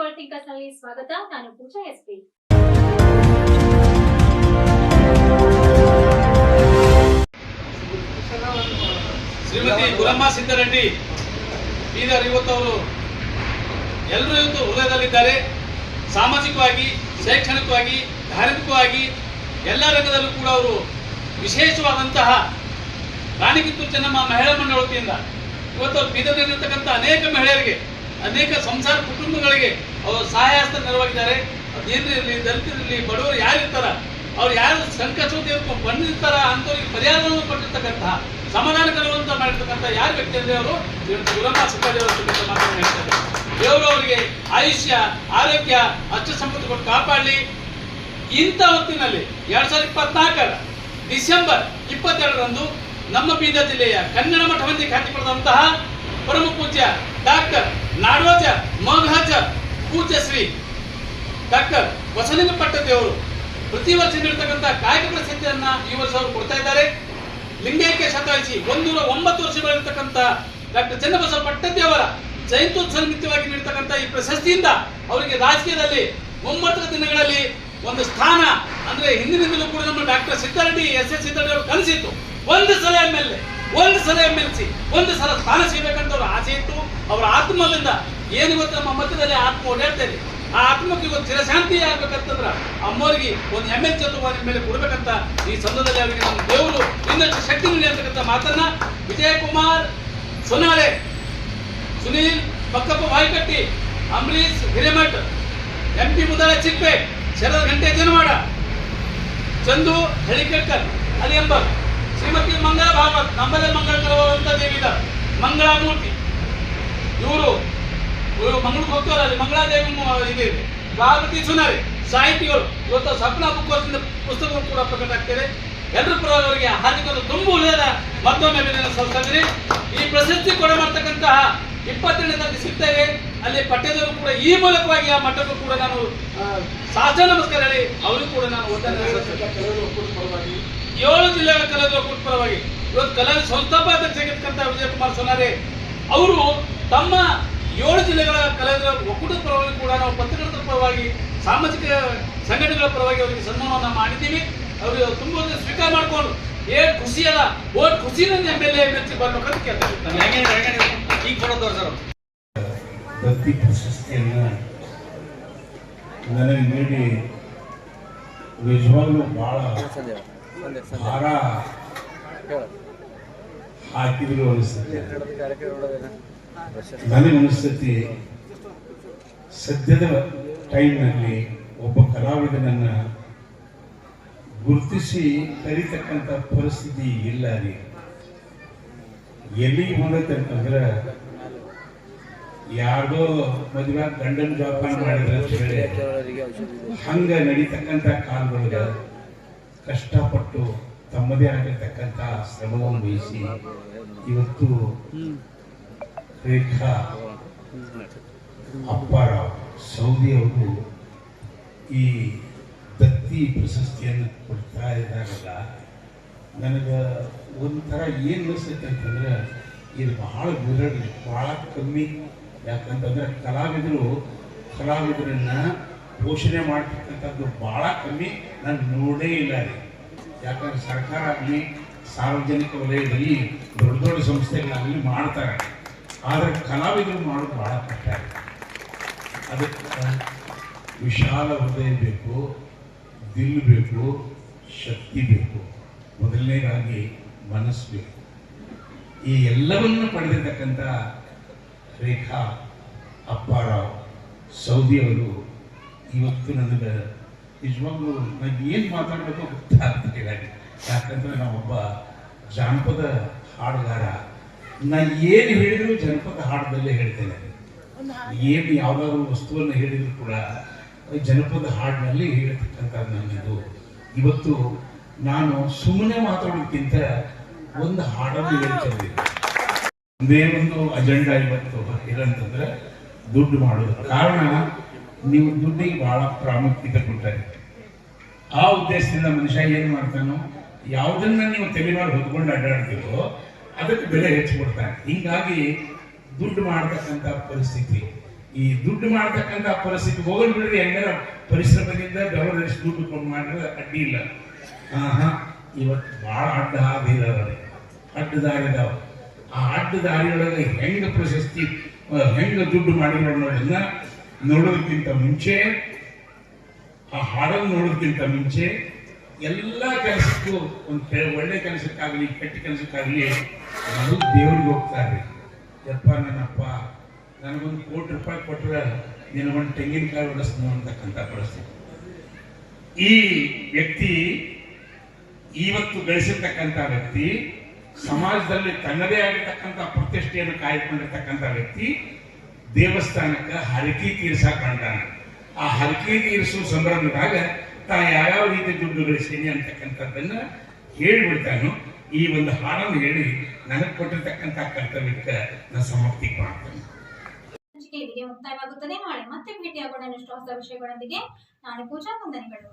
World ಥಿಂಕರ್ಸ್ನಲ್ಲಿ ಸ್ವಾಗತ. ನಾನು ಪೂಜಾ ಎಸ್ಪಿ. ಶ್ರೀಮತಿ ಗುರಮ್ಮ ಸಿದ್ದರೆಡ್ಡಿ ಬೀದರ್ ಇವತ್ತು ಅವರು ಎಲ್ಲರೂ ಇವತ್ತು ಹೃದಯದಲ್ಲಿದ್ದಾರೆ. ಸಾಮಾಜಿಕವಾಗಿ, ಶೈಕ್ಷಣಿಕವಾಗಿ, ಧಾರ್ಮಿಕವಾಗಿ ಎಲ್ಲ ರಂಗದಲ್ಲೂ ಕೂಡ ಅವರು ವಿಶೇಷವಾದಂತಹ ರಾಣಿ ಕಿತ್ತೂರು ಚೆನ್ನಮ್ಮ ಮಹಿಳಾ ಮಂಡಳ ವತಿಯಿಂದ ಇವತ್ತು ಬೀದರ್ನಲ್ಲಿರ್ತಕ್ಕಂಥ ಅನೇಕ ಮಹಿಳೆಯರಿಗೆ ಅನೇಕ ಸಂಸಾರ ಕುಟುಂಬಗಳಿಗೆ ಅವರು ನೆರವಾಗಿದ್ದಾರೆ. ಹಸ್ತ ನೆರವಾಗಿದ್ದಾರೆ ಇರಲಿ ದಲಿತರಿರಲಿ ಬಡವರು ಯಾರಿರ್ತಾರ ಅವ್ರು ಯಾರು ಸಂಕಷ್ಟ ತೆಗೆದುಕೊಂಡು ಬಂದಿರ್ತಾರ ಅಂತ ಪರಿಹಾರವನ್ನು ಕೊಟ್ಟಿರ್ತಕ್ಕಂತಹ ಸಮಾಧಾನಕರವಂತ ಮಾಡಿರ್ತಕ್ಕಂಥ ಯಾರು ವ್ಯಕ್ತಿ ಅಂದ್ರೆ ಅವರು ಗುರಮ್ಮ ಸುಖದೇವರ ಮಾತನ್ನು ದೇವರು ಅವರಿಗೆ ಆಯುಷ್ಯ, ಆರೋಗ್ಯ, ಅಚ್ಚ ಸಂಪತ್ತು ಕೊಟ್ಟು ಕಾಪಾಡಲಿ. ಇಂಥ ಹೊತ್ತಿನಲ್ಲಿ ಎರಡ್ ಸಾವಿರದ ಇಪ್ಪತ್ನಾಲ್ಕರ ಡಿಸೆಂಬರ್ ಇಪ್ಪತ್ತೆರಡರಂದು ನಮ್ಮ ಬೀದರ್ ಜಿಲ್ಲೆಯ ಕನ್ನಡ ಮಠವಂತಿ ಖ್ಯಾತಿ ಪಡೆದಂತಹ ಪರಮ ಪೂಜ್ಯ ಡಾಕ್ಟರ್ ನಾಡೋಜ ಮಗಹಜ ಪೂಜ್ಯ ಶ್ರೀ ಡಾಕ್ಟರ್ ಪಟ್ಟದೇವರು ಪ್ರತಿ ವರ್ಷ ನೀಡತಕ್ಕಂಥ ಕಾಯಕ ಪ್ರಸಿದ್ಧಿಯನ್ನ ಈ ವರ್ಷ ಅವರು ಕೊಡ್ತಾ ಇದ್ದಾರೆ. ಲಿಂಗೈಕ್ಯ ಶತಾಯಿಸಿ ಒಂದೂರ ಒಂಬತ್ತು ವರ್ಷಗಳಿರ್ತಕ್ಕಂಥ ಡಾಕ್ಟರ್ ಚನ್ನಬಸವ ಪಟ್ಟದೇವರ ಜಯಂತ್ಯೋತ್ಸವ ನಿಮಿತ್ತವಾಗಿ ನೀಡ್ತಕ್ಕಂಥ ಈ ಪ್ರಶಸ್ತಿಯಿಂದ ಅವರಿಗೆ ರಾಜಕೀಯದಲ್ಲಿ ಒಂಬತ್ತರ ದಿನಗಳಲ್ಲಿ ಒಂದು ಸ್ಥಾನ, ಅಂದ್ರೆ ಹಿಂದಿನಿಂದಲೂ ಕೂಡ ನಮ್ಮ doctor Siddareddy S S Siddareddy ಅವರು ಕಲಿಸಿತ್ತು ಒಂದು ಸಲ ಎಂ ಎಲ್ ಎ. ಒಂದು ಸಲ ಎಂ ಎಲ್ ಸಿ ಒಂದು ಸಲ ಸ್ಥಾನ ಸಿಗಬೇಕಂತ ಅವ್ರ ಆಸೆ ಇತ್ತು ಅವರ ಆತ್ಮದಿಂದ ಏನು ಇವತ್ತು ನಮ್ಮ ಮಧ್ಯದಲ್ಲಿ ಆತ್ಮ ಓಡಾಡ್ತೇನೆ ಆ ಆತ್ಮಕ್ಕೆ ಇವತ್ತು ಚಿರಶಾಂತಿ ಆಗ್ಬೇಕಂತಂದ್ರ ಅಮ್ಮವ್ರಿಗೆ ಒಂದು ಎಂ ಎಲ್ ಚತುರ್ವಾದ ಮೇಲೆ ಕೊಡ್ಬೇಕಂತ ಈ ಸಂದರ್ಭದಲ್ಲಿ ಅವರಿಗೆ ನಮ್ಮ ದೇವರು ಇನ್ನಷ್ಟು ಶಕ್ತಿ ನೀಡಿ ಅಂತಕ್ಕಂಥ ಮಾತನ್ನ ವಿಜಯಕುಮಾರ್ ಸೊನಾಳೆ ಸುನೀಲ್ ಪಕ್ಕಪ್ಪ ವಾಯ್ಕಟ್ಟಿ ಅಂಬರೀಶ್ ಹಿರೇಮಠ್, ಎಂ ಪಿ ಮುದಾಳ ಚಿಪ್ಪೆ ಶರದ್ ಗಂಟೆ ಜನವಾಡ ಚಂದು ಹೆಳಿಕೇಡ್ಕರ್ ಅಲ್ಲಿ ಎಂಬ ಮಂಗಳ ಭಾಗವತ್ ನಮ್ಮಲ್ಲೇ ಮಂಗಳಕರವಾದಂಥ ದೇವಿ ಮಂಗಳಮೂರ್ತಿ ಇವರು ಇವರು ಮಂಗಳೂರು ಮಂಗಳ ಅಲ್ಲಿ ಮಂಗಳಾದೇವಿ ಇದೆ ಪಾರ್ವತಿ ಸುನಾರಿ, ಸಾಹಿತಿಗಳು. ಇವತ್ತು ಸಪ್ನ ಬುಕ್ ಹೌಸಿಂದ ಪುಸ್ತಕಗಳು ಕೂಡ ಪ್ರಕಟ ಆಗ್ತದೆ. ಎಲ್ಲರ ಪರವಾಗಿ ಅವರಿಗೆ ತುಂಬು ಉಳಿದ ಮತ್ತೊಮ್ಮೆ ಅಭಿನಂದನೆ ಈ ಪ್ರಶಸ್ತಿ ಕೊಡ ಮಾಡ್ತಕ್ಕಂತಹ ಇಪ್ಪತ್ತೆರಡನೇ ತಾರೀಕು ಸಿಗ್ತೇವೆ ಅಲ್ಲಿ ಪಠ್ಯದವರು ಕೂಡ ಈ ಮೂಲಕವಾಗಿ ಆ ಮಠಕ್ಕೂ ಕೂಡ ನಾನು ಸಾಧ್ಯ ನಮಸ್ಕಾರ ಹೇಳಿ, ಅವರಿಗೂ ಕೂಡ ನಾನು ಸಲ್ಲಿಸ್ತೇನೆ. ಏಳು ಜಿಲ್ಲೆಗಳ ಕಲಾವಿದರ ಒಕ್ಕೂಟ ಪರವಾಗಿ. ಇವತ್ತು ಕಲಾವಿದ ಸಂಸ್ಥಾಪಾಧ್ಯಕ್ಷರಾಗಿರ್ತಕ್ಕಂಥ ವಿಜಯ ಕುಮಾರ್ ಸೊನಾರೆ ಅವರು ತಮ್ಮ ಏಳು ಜಿಲ್ಲೆಗಳ ಕಲಾವಿದರ ಒಕ್ಕೂಟದ ಪರವಾಗಿ ಕೂಡ ನಾವು ಪತ್ರಕರ್ತರ ಪರವಾಗಿ ಸಾಮಾಜಿಕ ಸಂಘಟನೆಗಳ ಪರವಾಗಿ ಅವರಿಗೆ ಸನ್ಮಾನವನ್ನು ಮಾಡಿದ್ದೀವಿ. ಅವರು ತುಂಬ ಸ್ವೀಕಾರ ಮಾಡ್ಕೊಂಡು ಏ ಖುಷಿ ಅಲ್ಲ ಓಟ್ ಖುಷಿನಿಂದ ಎಂ ಎಲ್ ಎ ಮೆಚ್ಚಿ ಬರ್ಬೇಕಂತ ಕೇಳ್ತಾರೆ ಈಗ ಕೊಡೋದು ಸರ್ ಪ್ರಶಸ್ತಿಯನ್ನು ನನಗೆ ನೀಡಿ ನಿಜವಾಗ್ಲೂ ಭಾಳ ಭಾರ ಹಾಕಿದ್ರು ಅನಿಸುತ್ತೆ. ನನಗೆ ಅನಿಸ್ತೈತಿ ಸದ್ಯದ ಟೈಮ್ನಲ್ಲಿ ಒಬ್ಬ ಕಲಾವಿದನನ್ನ ಗುರುತಿಸಿ ಕರಿತಕ್ಕಂಥ ಪರಿಸ್ಥಿತಿ ಇಲ್ಲ ರೀ. ಎಲ್ಲಿಗೆ ಅಂತಂದ್ರೆ ಯಾರ್ದೋ ಮದುವೆ ಗಂಡನ ಜೋಪಾನ ಮಾಡಿದ್ರೆ ಅಂತ ಹೇಳಿ ಹಂಗ ನಡೀತಕ್ಕಂಥ ಕಾಲದೊಳಗ ಕಷ್ಟಪಟ್ಟು ತಮ್ಮದೇ ಆಗಿರ್ತಕ್ಕಂಥ ಶ್ರಮವನ್ನು ವಹಿಸಿ ಇವತ್ತು ರೇಖಾ ಅಪ್ಪಾರಾವ್ ಸೌದಿ ಅವರು ಈ ದತ್ತಿ ಪ್ರಶಸ್ತಿಯನ್ನು ಕೊಡ್ತಾ ಇದ್ದಾರಲ್ಲ, ನನಗೆ ಒಂಥರ ಏನು ಅನಿಸ್ತೈತೆ ಅಂತಂದ್ರೆ ಇದು ಬಹಳ ವಿರಳ ಬಹಳ ಕಮ್ಮಿ. ಯಾಕಂತಂದ್ರೆ ಕಲಾವಿದರು ಕಲಾವಿದರನ್ನ ಪೋಷಣೆ ಮಾಡ್ತಕ್ಕಂಥದ್ದು ಬಹಳ ಕಮ್ಮಿ. ನಾನು ನೋಡೇ ಇಲ್ಲ ರೀ. ಯಾಕಂದ್ರೆ ಸರ್ಕಾರ ಆಗಲಿ, ಸಾರ್ವಜನಿಕ ವಲಯದಲ್ಲಿ ದೊಡ್ಡ ದೊಡ್ಡ ಸಂಸ್ಥೆಗಳಾಗಲಿ ಮಾಡ್ತಾರೆ. ಆದರೆ ಕಲಾವಿದರು ಮಾಡೋದು ಬಹಳ ಕಷ್ಟ ಅದಕ್ಕೆ ವಿಶಾಲ ಹೃದಯ ಬೇಕು, ದಿಲ್ ಬೇಕು, ಶಕ್ತಿ ಬೇಕು. ಮೊದಲನೇದಾಗಿ ಮನಸ್ಸು ಬೇಕು. ಈ ಎಲ್ಲವನ್ನು ಪಡೆದಿರ್ತಕ್ಕಂಥ ರೇಖಾ ಅಪ್ಪಾರಾವ್ ಸೌದಿಯವರು ಇವತ್ತು ನನಗೆ ನಿಜವಾಗ್ಲೂ ನನಗೆ ಏನು ಮಾತಾಡಬೇಕು ಗೊತ್ತಾಗ್ತಿಲ್ಲ ಯಾಕಂದ್ರೆ ನಾವೊಬ್ಬ ಜಾನಪದ ಹಾಡುಗಾರ. ನಾ ಏನು ಹೇಳಿದ್ರು ಜನಪದ ಹಾಡದಲ್ಲೇ ಹೇಳ್ತೇನೆ. ಏನು ಯಾವುದಾದ್ರು ವಸ್ತುವನ್ನು ಹೇಳಿದ್ರು ಕೂಡ ಜನಪದ ಹಾಡಿನಲ್ಲಿ ಹೇಳ್ತಕ್ಕಂಥದ್ದು ನನ್ನದು. ಇವತ್ತು ನಾನು ಸುಮ್ಮನೆ ಮಾತಾಡೋದಕ್ಕಿಂತ ಒಂದು ಹಾಡನ್ನು ಹೇಳ್ತೇನೆ ಒಂದೇ ಒಂದು ಅಜೆಂಡಾ ಇವತ್ತು ಏನಂತಂದ್ರೆ ದುಡ್ಡು ಮಾಡೋದು. ಕಾರಣ ನೀವು ದುಡ್ಡಿಗೆ ಬಹಳ ಪ್ರಾಮುಖ್ಯತೆ ಕೊಡ್ತಾರೆ ಆ ಉದ್ದೇಶದಿಂದ ಮನುಷ್ಯ ಏನ್ ಮಾಡ್ತಾನೋ, ಯಾವುದನ್ನ ನೀವು ತಲೆ ಮಾಡಿ ಹೊತ್ಕೊಂಡು ಅಡ್ಡಾಡ್ತೀವೋ ಅದಕ್ಕೆ ಬೆಲೆ ಹೆಚ್ಚು ಕೊಡ್ತಾನೆ. ಹಿಂಗಾಗಿ ದುಡ್ಡು ಮಾಡ್ತಕ್ಕಂಥ ಪರಿಸ್ಥಿತಿ. ಈ ದುಡ್ಡು ಮಾಡ್ತಕ್ಕಂಥ ಪರಿಸ್ಥಿತಿ ಹೋಗಲ್ ಬಿಡ್ರಿ ಹೆಂಗಾರ ಪರಿಶ್ರಮದಿಂದ ಬೆವರಿಸಿ ದುಡ್ಡು ಕೊಂಡು ಮಾಡಿದ್ರೆ ಅಡ್ಡಿ ಇಲ್ಲ. ಆಹಾ, ಇವತ್ತು ಭಾಳ ಅಡ್ಡ ಹಾದಿ ಇದಾವೆ ಅಡ್ಡ ದಾರಿ ಇದಾವೆ ಆ ಅಡ್ಡ ದಾರಿಯೊಳಗೆ ಹೆಂಗ ಪ್ರಶಸ್ತಿ ಹೆಂಗ ದುಡ್ಡು ಮಾಡಿರೋಣ ನೋಡೋದಕ್ಕಿಂತ ಮುಂಚೆ, ಆ ಹಾಡನ್ನು ನೋಡೋದಕ್ಕಿಂತ ಮುಂಚೆ, ಎಲ್ಲ ಕೆಲಸಕ್ಕೂ ಒಂದು ಒಳ್ಳೆ ಕೆಲಸಕ್ಕಾಗಲಿ, ಕೆಟ್ಟ ಕೆಲಸಕ್ಕಾಗಲಿ ನಾನು ದೇವ್ರಿಗೆ ಹೋಗ್ತಾರೆ ಯಪ್ಪ ನನ್ನಪ್ಪ, ನನಗೊಂದು ಕೋಟಿ ರೂಪಾಯಿ ಕೊಟ್ಟರೆ ನೀನು ಒಂದು ತೆಂಗಿನಕಾಯಿ ಹೊಡೆಸ್ನು ಅಂತಕ್ಕಂಥ ಪರಿಸ್ಥಿತಿ. ಈ ವ್ಯಕ್ತಿ ಇವತ್ತು ಗಳಿಸಿರ್ತಕ್ಕಂಥ ವ್ಯಕ್ತಿ, ಸಮಾಜದಲ್ಲಿ ತನ್ನದೇ ಆಗಿರ್ತಕ್ಕಂಥ ಪ್ರತಿಷ್ಠೆಯನ್ನು ಕಾಯ್ದುಕೊಂಡಿರ್ತಕ್ಕಂಥ ವ್ಯಕ್ತಿ ದೇವಸ್ಥಾನಕ್ಕೆ ಹರಕೆ ತೀರ್ಸಾ ಹೊಂಟಾನ ಆ ಹರಕೆ ತೀರಿಸುವ ಸಂಭ್ರಮದಾಗ ತಾ ಯಾವ್ಯಾವ ರೀತಿ ದುಡ್ಡು ಗಳಿಸ್ತೀನಿ ಅಂತಕ್ಕಂಥದ್ದನ್ನ ಹೇಳಿಬಿಡ್ತಾನು ಈ ಒಂದು ಹಾಡನ್ನು ಹೇಳಿ ನನಗೆ ಕೊಟ್ಟಿರ್ತಕ್ಕಂಥ ಕರ್ತವ್ಯಕ್ಕೆ ನಾನು ಸಮಾಪ್ತಿ ಮಾಡ್ತೇನೆ. ಮುಕ್ತಾಯವಾಗುತ್ತದೆ. ನಾಳೆ ಮತ್ತೆ ಭೇಟಿಯಾಗೋಣ. ಇಷ್ಟು ಹೊಸ ವಿಷಯಗಳೊಂದಿಗೆ ನಾಳೆ ಪೂಜಾ ವಂದನೆಗಳು.